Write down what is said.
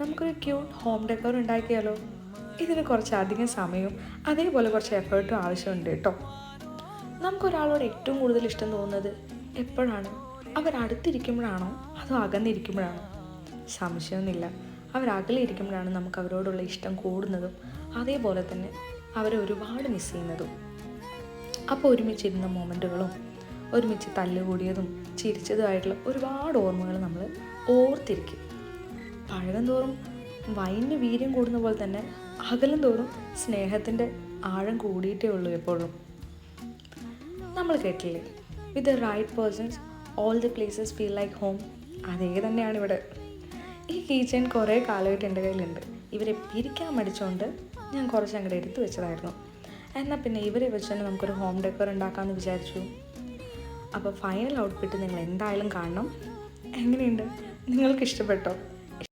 നമുക്കൊരു cute home decor ഉണ്ടാക്കിയാലോ? ഇതിന് കുറച്ചധികം സമയവും അതേപോലെ കുറച്ച് എഫേർട്ടും ആവശ്യമുണ്ട് കേട്ടോ. നമുക്കൊരാളോട് ഏറ്റവും കൂടുതൽ ഇഷ്ടം തോന്നുന്നത് എപ്പോഴാണ്? അവർ അടുത്തിരിക്കുമ്പോഴാണോ? അതോ അകന്നിരിക്കുമ്പോഴാണോ? സംശയമൊന്നുമില്ല. അവരകലിരിക്കുമ്പോഴാണ് നമുക്ക് അവരോടുള്ള ഇഷ്ടം കൂടുന്നതും അതേപോലെ തന്നെ അവരെ ഒരുപാട് മിസ് ചെയ്യുന്നതും. അപ്പോൾ ഒരുമിച്ചിരുന്ന മൊമെന്റുകളും ഒരുമിച്ച് തല്ലുകൂടിയതും ചിരിച്ചതുമായിട്ടുള്ള ഒരുപാട് ഓർമ്മകൾ നമ്മൾ ഓർത്തിരിക്കും. പഴകം തോറും വൈന്റെ വീര്യം കൂടുന്ന പോലെ തന്നെ അകലം തോറും സ്നേഹത്തിന്റെ ആഴം കൂടിയിട്ടേ ഉള്ളൂ എപ്പോഴും. നമ്മൾ കേട്ടില്ലേ? With the right persons all the places feel like home അതേ തന്നെയാണ് ഇവിടെ. ഈ കീച്ചൻ കുറേ കാലമായിട്ട് എന്റെ കയ്യിലുണ്ട്. ഇവരെ പിരിക്കാൻ മടിച്ചുകൊണ്ട് ഞാൻ കുറച്ച് അങ്ങോട്ട് എടുത്തു വെച്ചതായിരുന്നു. എന്നാൽ പിന്നെ ഇവരെ വെച്ച് തന്നെ നമുക്കൊരു ഹോം ഡെക്കർ ഉണ്ടാക്കാമെന്ന് വിചാരിച്ചു. അപ്പോൾ ഫൈനൽ ഔട്ട്പുട്ട് നിങ്ങൾ എന്തായാലും കാണണം. എങ്ങനെയുണ്ട്? നിങ്ങൾക്ക് ഇഷ്ടപ്പെട്ടോ